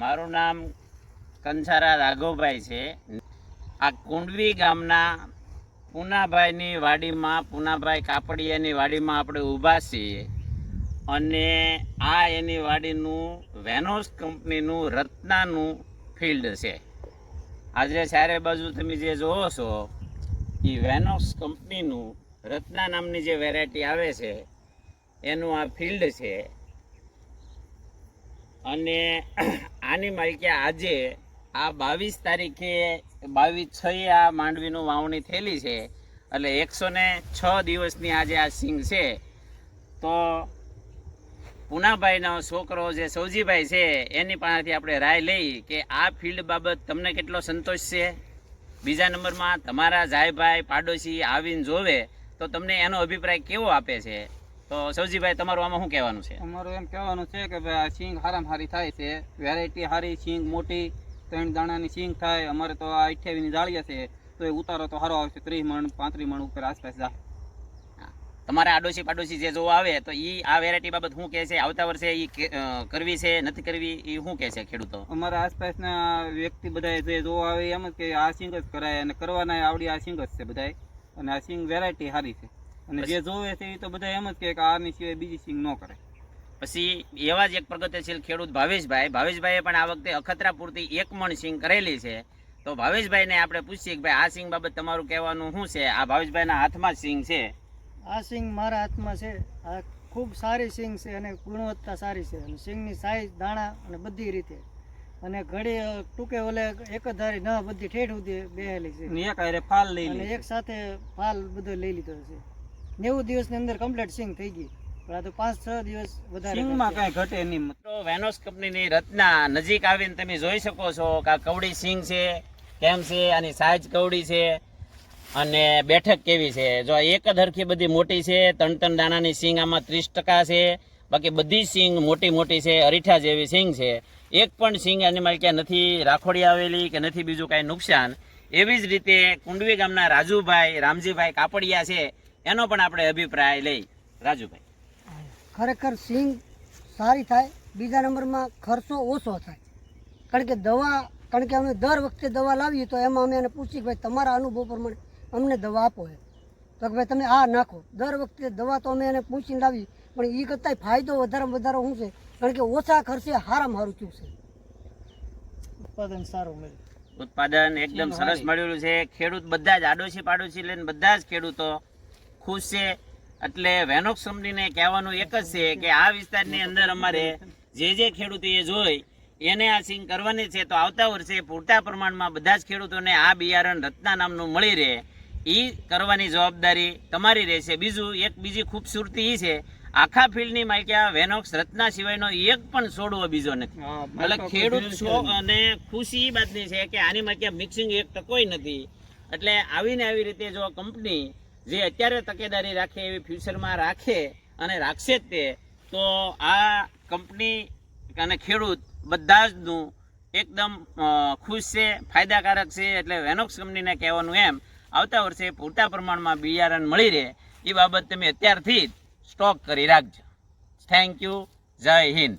મારું નામ કંસારા રાઘવભાઈ છે. આ કુંડવી ગામના પૂનાભાઈની વાડીમાં, પૂનાભાઈ કાપડિયાની વાડીમાં આપણે ઊભા છીએ અને આ એની વાડીનું વેનોસ કંપનીનું રત્નાનું ફિલ્ડ છે. આજે ચારે બાજુ તમે જે જોવો છો, એ વેનોસ કંપનીનું રત્ના નામની જે વેરાયટી આવે છે, એનું આ ફિલ્ડ છે. અને આની માલિકી આજે આ બાવીસ તારીખે બાવીસ છ આ માંડવીનું વાવણી થયેલી છે. એટલે એકસો ને છ દિવસની આજે આ સિંગ છે. તો પુનાભાઈનો છોકરો જે સૌજીભાઈ છે, એની પાસેથી આપણે રાય લઈ કે આ ફિલ્ડ બાબત તમને કેટલો સંતોષ છે? બીજા નંબરમાં તમારા જાયભાઈ પાડોશી આવીને જોવે તો તમને એનો અભિપ્રાય કેવો આપે છે? તો સૌજીભાઈ તમારું આમાં શું કહેવાનું છે? અમારું એમ કહેવાનું છે કે ભાઈ આ સિંગ હારામ હારી થાય છે. વેરાયટી હારી સિંગ મોટી ત્રણ દાણાની સિંગ થાય. અમારે તો આ અઠ્યાવીસની જાળીયા છે. તો એ ઉતારો તો સારો આવશે. ત્રીસ મણ પાંત્રીસ મણ ઉપર આસપાસ જાય. તમારા આડોશી પાડોશી જે જોવા આવે તો એ આ વેરાયટી બાબત શું કહે છે? આવતા વર્ષે એ કરવી છે નથી કરવી એ શું કહે છે ખેડૂતો? અમારા આસપાસના વ્યક્તિ બધા જે જોવા આવે એમ જ કે આ સિંગ જ કરાય અને કરવાના આવડી આ સિંગ જ છે બધાય અને આ સિંગ વેરાયટી સારી છે. અને જે જોવે છે એ તો બધા એમ જ કહે કે આની સિવાય બીજી સિંગ ન કરે. પછી એવા જ એક પ્રગતિશીલ ખેડૂત ભાવેશભાઈ. ભાવેશભાઈએ પણ આ વખતે અખતરા પૂરતી એક મણ સિંગ કરેલી છે. તો ભાવેશભાઈને આપણે પૂછીએ કે ભાઈ આ સિંગ બાબત તમારું કહેવાનું શું છે? આ ભાવેશભાઈના હાથમાં સિંગ છે? આ સિંગ મારા હાથમાં છે. આ ખૂબ સારી સિંગ છે અને ગુણવત્તા સારી છે. અને સિંગની સાઈઝ દાણા અને બધી રીતે. અને ઘડી ટૂંકે ઓલે એક જ ધારી ન બધી ઠેઠ સુધી બેહેલી છે. એક ફાલ લઈ અને એક સાથે ફાલ બધો લઈ લીધો છે. નેવું દિવસની અંદર કમ્પ્લીટ સિંગ થઈ ગઈ. પણ આ તો પાંચ છ દિવસ વધારે સિંગમાં કાંઈ ઘટે નહીં. તો વેનોસ કંપનીની રચના નજીક આવીને તમે જોઈ શકો છો કે આ કવડી સિંગ છે કેમ છે આની સાઈઝ કવડી છે અને બેઠક કેવી છે. જો એક જ હરખી બધી મોટી છે ત્રણ ત્રણ દાણાની સિંગ આમાં ત્રીસ ટકા છે બાકી બધી સિંગ મોટી મોટી છે અરીઠા જેવી સિંગ છે. એક પણ સિંગ આની ક્યાં નથી રાખોડી આવેલી કે નથી બીજું કાંઈ નુકસાન. એવી જ રીતે કુંડવી ગામના રાજુભાઈ રામજીભાઈ કાપડિયા છે. એનો પણ આપણે અભિપ્રાય લઈ રાજુભાઈ. ખરેખર સિંગ સારી થાય બીજા નંબરમાં ખર્ચો ઓછો થાય. કારણ કે દવા કારણ કે અમે દર વખતે દવા લાવીએ તો એમાં અમે એને પૂછીએ કે ભાઈ તમારા અનુભવ પ્રમાણે અમને દવા આપો એમ. તો કે ભાઈ તમે આ નાખો. દર વખતે દવા તો અમે એને પૂછીને લાવી પણ એ કરતાંય ફાયદો વધારેમાં વધારે શું છે? કારણ કે ઓછા ખર્ચે હારામાં સારું ચૂક છે. ઉત્પાદન સારું મળ્યું. ઉત્પાદન એકદમ સરસ મળેલું છે. ખેડૂત બધા જ આડોશી પાડોશી લઈને બધા જ ખેડૂતો ખુશ છે. એટલે વેનોક્સ કંપનીને કહેવાનું એક જ છે કે આ વિસ્તારની અંદર અમારે જે જે ખેડૂતોએ જોઈ એને આ સિંગ કરવાની છે તો આવતા વર્ષે પૂરતા પ્રમાણમાં બધા જ ખેડૂતોને આ બિયારણ રત્ના નામનું મળી રહે. એ કરવાની જવાબદારી તમારી રહેશે. બીજું એક બીજી ખૂબસૂરતી એ છે આખા ફિલ્ડની માલિકા વેનોક્સ રત્ના સિવાયનો એક પણ છોડવો બીજો નથી. એટલે ખેડૂત છો અને ખુશી એ વાતની છે કે આની માલિકા મિક્સિંગ એક ટકોય નથી. એટલે આવીને આવી રીતે જો કંપની જે અત્યારે તકેદારી રાખે એવી ફ્યુચરમાં રાખે અને રાખશે તે, તો આ કંપની અને ખેડૂત બધા જનું એકદમ ખુશ છે, ફાયદાકારક છે, એટલે વેનોક્સ કંપનીને કહેવાનું એમ, આવતા વર્ષે પૂરતા પ્રમાણમાં બિયારણ મળી રહે, એ બાબત તમે અત્યારથી જ સ્ટોક કરી રાખજો. થેન્ક યુ જય હિન્દ.